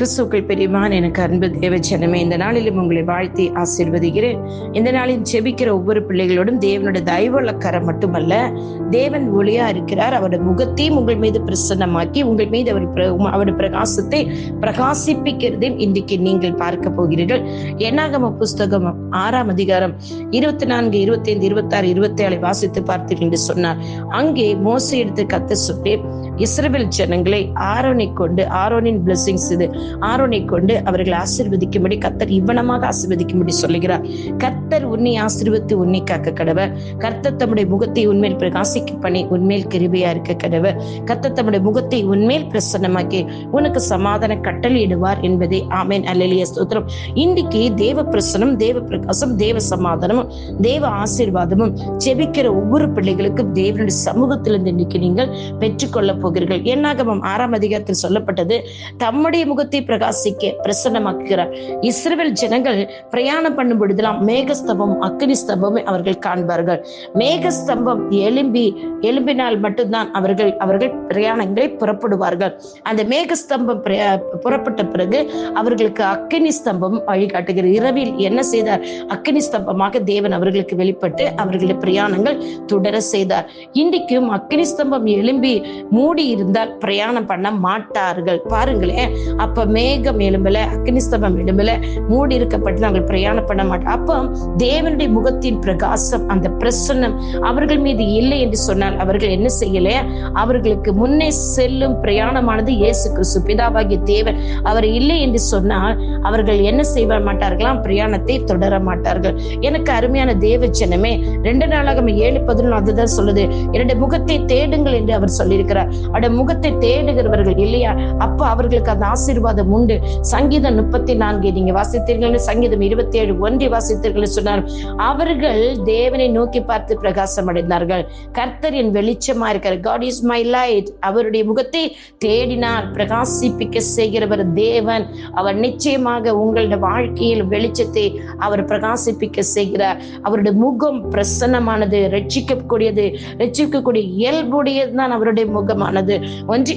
கிறிஸ்துக்கள் பெரியவான் எனக்கு அன்பு தேவ ஜனமே இந்த நாளிலும் உங்களை வாழ்த்தி ஆசிர்வதிக்கிறேன். இந்த நாளில் ஜெபிக்கிற ஒவ்வொரு பிள்ளைகளோடும் தேவனுடைய தயவுள்ள மட்டுமல்ல தேவன் ஒளியா இருக்கிறார். அவருடைய முகத்தையும் உங்கள் மீது பிரசன்னமாக்கி உங்கள் மீது அவர் அவருடைய பிரகாசத்தை பிரகாசிப்பிக்கிறதையும் இன்றைக்கு நீங்கள் பார்க்க போகிறீர்கள். என்னாகம புஸ்தகம் ஆறாம் அதிகாரம் இருபத்தி நான்கு இருபத்தி ஐந்து இருபத்தி ஆறு இருபத்தி ஏழை வாசித்து பார்த்தீர்கள் என்று சொன்னார். அங்கே மோசை எடுத்து கத்த சொல்லி இஸ்ரவேல் ஜனங்களை ஆரோனை கொண்டு ஆரோனின் பிளஸிங்ஸ் இது. ஆரோனை கொண்டு அவர்களை ஆசிர்வதிக்கும்படி கத்தர் இவ்வனமாக ஆசிர்வதிக்கும்படி சொல்லுகிறார். கர்த்தர் உன்னை ஆசிர்வத்து உன்னை காக்க கடவர். கர்த்தர் தம்முடைய முகத்தை உண்மையில் பிரகாசிக்க பண்ணி உண்மையில் கிருபையா இருக்க கடவர். கர்த்தர் தம்முடைய முகத்தை உண்மையில் பிரசன்னமாக்கி உனக்கு சமாதான கட்டளையிடுவார் என்பதை ஆமேன். அல்லலிய ஸ்தோத்திரம். இன்றைக்கு தேவ பிரசனம் தேவ பிரகாசம் தேவ சமாதானமும் தேவ ஆசீர்வாதமும் ஜெபிக்கிற ஒவ்வொரு பிள்ளைகளுக்கும் தேவனுடைய சமூகத்திலிருந்து இன்னைக்கு நீங்கள் பெற்றுக்கொள்ள போகிறீர்கள். என்னாகமம் ஆறாம் அதிகாரத்தில் சொல்லப்பட்டது தம்முடைய முகத்தை பிரகாசிக்க பிரசன்னமாக்குகிறார். இஸ்ரேல் ஜனங்கள் பிரயாணம் பண்ணும் பொழுதெல்லாம் மேகஸ்தம்பம் அக்னி ஸ்தம்பம் அவர்கள் காண்பார்கள். மேகஸ்தம்பம் எலும்பி எலும்பினால் மட்டும்தான் அவர்கள் அவர்கள் பிரயாணங்களை புறப்படுவார்கள். அந்த மேகஸ்தம்பம் புறப்பட்ட பிறகு அவர்களுக்கு அக்கினி ஸ்தம்பம் வழிகாட்டுகிறது இரவில் என்ன செய்தார்? அக்கினி ஸ்தம்பமாக தேவன் அவர்களுக்கு வெளிப்பட்டு அவர்களுடைய பிரயாணங்கள் தொடர செய்தார். இன்றைக்கும் அக்கினி ஸ்தம்பம் எழும்பி மூடி இருந்தால் பிரயாணம் பண்ண மாட்டார்கள். பாருங்களேன் அப்ப மேகம் எழும்பல அக்னிஸ்தபம் எழும்பல மூடி இருக்கப்பட்டு நாங்கள் பிரயாணம் பண்ண மாட்டோம். அப்போ தேவனுடைய முகத்தின் பிரகாசம் அந்த பிரசன்னம் அவர்கள் மீது இல்லை என்று சொன்னால் அவர்கள் என்ன செய்யல? அவர்களுக்கு முன்னே செல்லும் பிரயாணமானது இயேசு கிறிஸ்து பிதாவாகிய தேவன். அவர் இல்லை என்று சொன்னால் அவர்கள் என்ன செய்ய மாட்டார்களாம்? பிரயாணத்தை தொடர மாட்டார்கள். எனக்கு அருமையான தேவ ஜனமே ரெண்டு நாளாக ஏழு பதினொன்று அதுதான் சொல்லுது. இரண்டு முகத்தை தேடுங்கள் என்று அவர் சொல்லியிருக்கிறார். அவருடைய முகத்தை தேடுகிறவர்கள் இல்லையா? அப்ப அவர்களுக்கு அந்த ஆசீர்வாதம் உண்டு. சங்கீதம் முப்பத்தி நான்கு நீங்க வாசித்தீர்கள் சங்கீதம் இருபத்தி ஏழு ஒன்றை வாசித்தீர்கள் சொன்னார். அவர்கள் தேவனை நோக்கி பார்த்து பிரகாசம் அடைந்தார்கள். கர்த்தரின் வெளிச்சமா இருக்கார் காட் இஸ் மை லைட் அவருடைய முகத்தை தேடினார். பிரகாசிப்பிக்க செய்கிறவர் தேவன். அவர் நிச்சயமாக உங்களுடைய வாழ்க்கையில் வெளிச்சத்தை அவர் பிரகாசிப்பிக்க செய்கிறார். அவருடைய முகம் பிரசன்னமானது ரட்சிக்கக்கூடியது ரட்சிக்கக்கூடிய இயல்புடையது தான் அவருடைய முகமா. ஆனது. ஒன்றி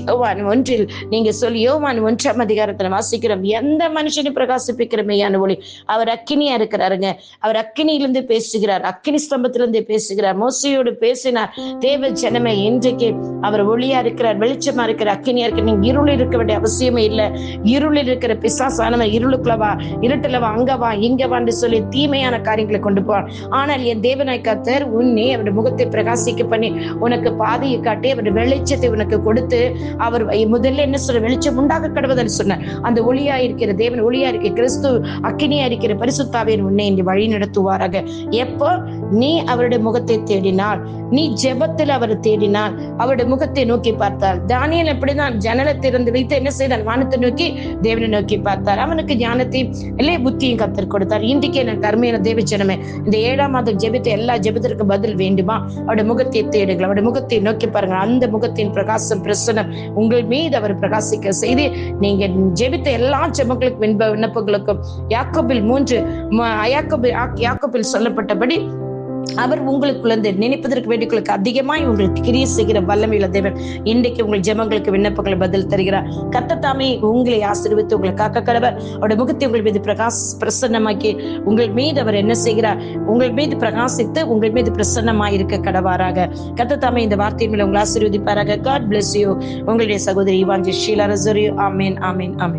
ஒன்றில் நீங்க சொல்லி யோவான் ஒன்றாம் அதிகாரத்துல வாசிக்கிறோம். எந்த மனுஷனையும் பிரகாசிப்பிக்கிற மெய்யான ஒளி. அவர் அக்கினியா இருக்கிறாருங்க. அவர் அக்கினியிலிருந்து பேசுகிறார். அக்கினி ஸ்தம்பத்திலிருந்து பேசுகிறார். மோசையோடு பேசினார். தேவ ஜனமே இன்றைக்கு அவர் ஒளியா இருக்கிறார் வெளிச்சமா இருக்கிற அக்கினியா இருக்கிற நீங்க இருளில் இருக்க வேண்டிய அவசியமே இல்லை. இருளில் இருக்கிற பிசாசானவன் இருளுக்குள்ளவா இருட்டுலவா அங்கவா வா அங்க வா இங்க வான்னு சொல்லி தீமையான காரியங்களை கொண்டு போவான். ஆனால் என் தேவனாய் கர்த்தர் உன்னை அவருடைய முகத்தை பிரகாசிக்க பண்ணி உனக்கு பாதையை காட்டி அவருடைய வெளிச்சத்தை உனக்கு கொடுத்து அவர் முதல்ல என்ன சொல்ற வெளிச்சம் உண்டாக கடவுதல் சொன்னார். அந்த ஒளியா இருக்கிற தேவன் ஒளியா இருக்கிற கிறிஸ்து அக்கினியா இருக்கிற பரிசுத்தாவின் உன்னை இன்று வழி நடத்துவாராக. எப்போ? நீ அவருடைய முகத்தை தேடினால் நீ ஜெபத்தில் அவரை தேடினால் அவருடைய முகத்தை நோக்கி பார்த்தார் தானியல் எப்படிதான் ஜனலை திறந்து வைத்து என்ன செய்தான் வானத்தை நோக்கி தேவனை நோக்கி பார்த்தார். அவனுக்கு ஞானத்தையும் இல்லை புத்தியும் கத்தர் கொடுத்தார். இன்றைக்கு எனக்கு அருமையான தேவ ஜனமே இந்த ஏழாம் மாதம் ஜெபித்த எல்லா ஜெபத்திற்கு பதில் வேண்டுமா? அவருடைய முகத்தை தேடுங்கள். அவருடைய முகத்தை நோக்கி பாருங்கள். அந்த முகத்தின் பிரகாசம் பிரசனம் உங்கள் மீது அவர் பிரகாசிக்க செய்து நீங்க ஜெபித்த எல்லா ஜெபங்களுக்கும் விண்ணப்ப விண்ணப்பங்களுக்கும் யாக்கோபில் மூன்று யாக்கோபில் யாக்கோபில் சொல்லப்பட்டபடி அவர் உங்களுக்குள்ளது நினைப்பதற்கு வேண்டியங்களுக்கு அதிகமாய் உங்களுக்கு கிரிய செய்கிற வல்லமையுள்ள தேவன். இன்றைக்கு உங்கள் ஜெபங்களுக்கு விண்ணப்பங்களை பதில் தருகிறார். கத்தத்தாமே உங்களை ஆசீர்வித்து உங்களை காக்க கடவர் அவருடைய முகத்தை உங்கள் மீது பிரகாஷ் பிரசன்னமாக்கி உங்கள் மீது அவர் என்ன செய்கிறார்? உங்கள் மீது பிரகாசித்து உங்கள் மீது பிரசன்னமாய் இருக்க கடவாராக. கத்தத்தாமே இந்த வார்த்தையின் மேல உங்களை ஆசீர்வதிப்பாராக. காட் பிளஸ் யூ உங்களுடைய சகோதரி இவாஞ்சி ஷீலா ரசோரியோ ஆமேன் ஆமேன் ஆமேன்.